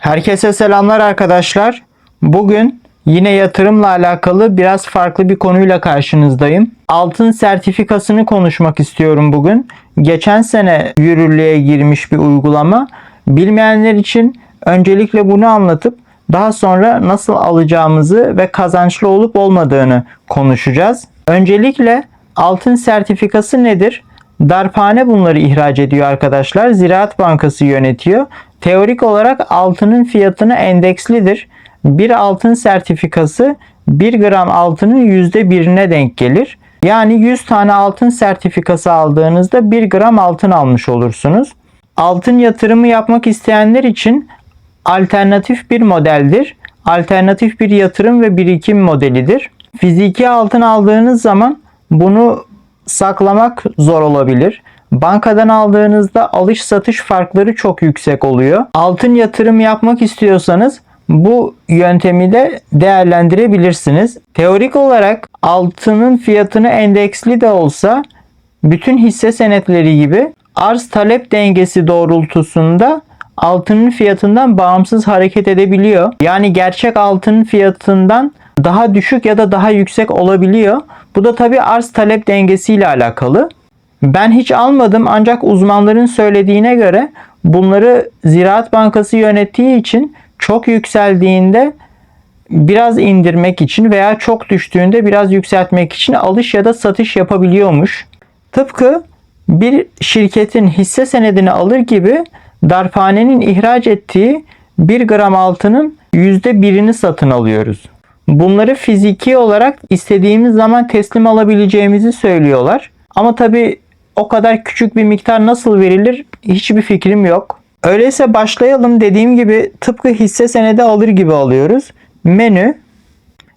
Herkese selamlar arkadaşlar. Bugün yine yatırımla alakalı biraz farklı bir konuyla karşınızdayım. Altın sertifikasını konuşmak istiyorum bugün. Geçen sene yürürlüğe girmiş bir uygulama. Bilmeyenler için öncelikle bunu anlatıp daha sonra nasıl alacağımızı ve kazançlı olup olmadığını konuşacağız. Öncelikle altın sertifikası nedir? Darphane bunları ihraç ediyor arkadaşlar. Ziraat Bankası yönetiyor. Teorik olarak altının fiyatına endekslidir. Bir altın sertifikası 1 gram altının %1'ine denk gelir. Yani 100 tane altın sertifikası aldığınızda 1 gram altın almış olursunuz. Altın yatırımı yapmak isteyenler için alternatif bir modeldir. Alternatif bir yatırım ve birikim modelidir. Fiziki altın aldığınız zaman bunu saklamak zor olabilir. Bankadan aldığınızda alış satış farkları çok yüksek oluyor. Altın yatırım yapmak istiyorsanız bu yöntemi de değerlendirebilirsiniz. Teorik olarak altının fiyatını endeksli de olsa bütün hisse senetleri gibi arz talep dengesi doğrultusunda altının fiyatından bağımsız hareket edebiliyor. Yani gerçek altının fiyatından daha düşük ya da daha yüksek olabiliyor. Bu da tabi arz talep dengesiyle alakalı. Ben hiç almadım ancak uzmanların söylediğine göre bunları Ziraat Bankası yönettiği için çok yükseldiğinde biraz indirmek için veya çok düştüğünde biraz yükseltmek için alış ya da satış yapabiliyormuş. Tıpkı bir şirketin hisse senedini alır gibi darphanenin ihraç ettiği 1 gram altının %1'ini satın alıyoruz. Bunları fiziki olarak istediğimiz zaman teslim alabileceğimizi söylüyorlar. Ama tabi o kadar küçük bir miktar nasıl verilir hiçbir fikrim yok. Öyleyse başlayalım dediğim gibi tıpkı hisse senedi alır gibi alıyoruz. Menü,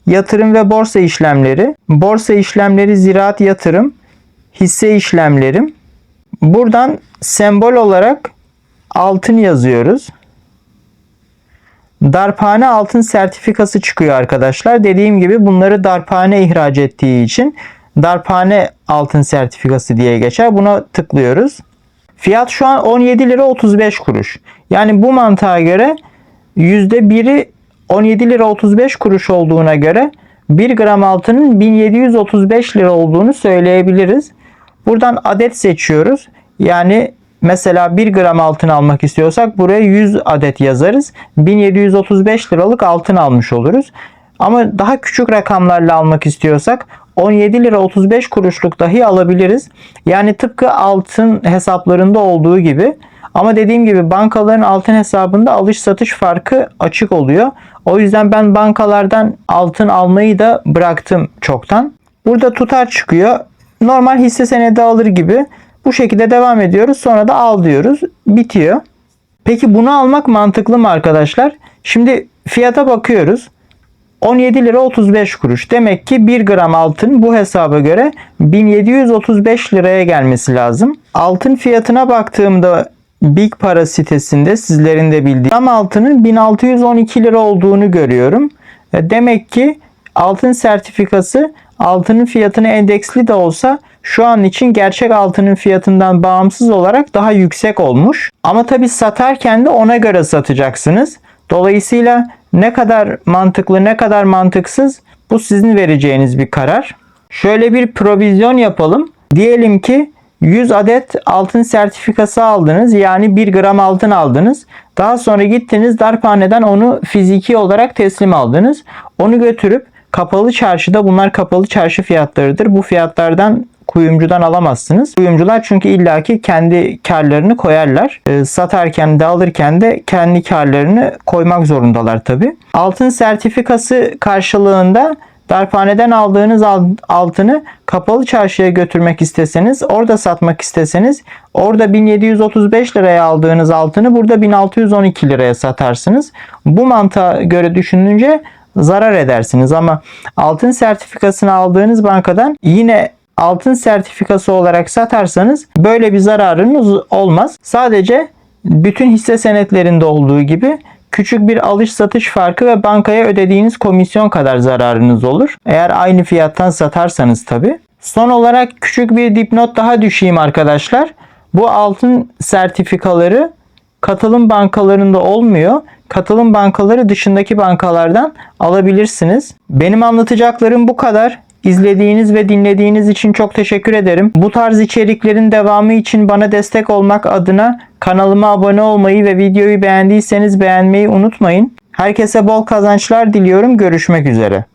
yatırım ve borsa işlemleri, borsa işlemleri ziraat yatırım, hisse işlemlerim. Buradan sembol olarak altın yazıyoruz. Darphane altın sertifikası çıkıyor arkadaşlar. Dediğim gibi bunları darphane ihraç ettiği için darphane altın sertifikası diye geçer. Buna tıklıyoruz. Fiyat şu an 17 lira 35 kuruş. Yani bu mantığa göre %1'i 17 lira 35 kuruş olduğuna göre 1 gram altının 1735 lira olduğunu söyleyebiliriz. Buradan adet seçiyoruz. Yani Mesela 1 gram altın almak istiyorsak buraya 100 adet yazarız. 1735 liralık altın almış oluruz. Ama daha küçük rakamlarla almak istiyorsak 17 lira 35 kuruşluk dahi alabiliriz. Yani tıpkı altın hesaplarında olduğu gibi. Ama dediğim gibi bankaların altın hesabında alış satış farkı açık oluyor. O yüzden ben bankalardan altın almayı da bıraktım çoktan. Burada tutar çıkıyor. Normal hisse senedi alır gibi bu şekilde devam ediyoruz. Sonra da al diyoruz. Bitiyor. Peki bunu almak mantıklı mı arkadaşlar? Şimdi fiyata bakıyoruz. 17 lira 35 kuruş. Demek ki 1 gram altın bu hesaba göre 1735 liraya gelmesi lazım. Altın fiyatına baktığımda Big Para sitesinde sizlerin de bildiği gram altının 1612 lira olduğunu görüyorum. E, demek ki altın sertifikası altının fiyatını endeksli de olsa şu an için gerçek altının fiyatından bağımsız olarak daha yüksek olmuş. Ama tabi satarken de ona göre satacaksınız. Dolayısıyla ne kadar mantıklı ne kadar mantıksız bu sizin vereceğiniz bir karar. Şöyle bir provizyon yapalım. Diyelim ki 100 adet altın sertifikası aldınız. Yani 1 gram altın aldınız. Daha sonra gittiniz darphaneden onu fiziki olarak teslim aldınız. Onu götürüp kapalı çarşıda bunlar kapalı çarşı fiyatlarıdır. Bu fiyatlardan kuyumcudan alamazsınız. Kuyumcular çünkü illaki kendi karlarını koyarlar. E, satarken de alırken de kendi karlarını koymak zorundalar tabi. Altın sertifikası karşılığında darphaneden aldığınız altını kapalı çarşıya götürmek isteseniz, orada satmak isteseniz, orada 1735 liraya aldığınız altını burada 1612 liraya satarsınız. Bu mantığa göre düşününce zarar edersiniz ama altın sertifikasını aldığınız bankadan yine altın sertifikası olarak satarsanız böyle bir zararınız olmaz. Sadece bütün hisse senetlerinde olduğu gibi küçük bir alış satış farkı ve bankaya ödediğiniz komisyon kadar zararınız olur. Eğer aynı fiyattan satarsanız tabi. Son olarak küçük bir dipnot daha düşeyim arkadaşlar. Bu altın sertifikaları katılım bankalarında olmuyor. Katılım bankaları dışındaki bankalardan alabilirsiniz. Benim anlatacaklarım bu kadar. İzlediğiniz ve dinlediğiniz için çok teşekkür ederim. Bu tarz içeriklerin devamı için bana destek olmak adına kanalıma abone olmayı ve videoyu beğendiyseniz beğenmeyi unutmayın. Herkese bol kazançlar diliyorum. Görüşmek üzere.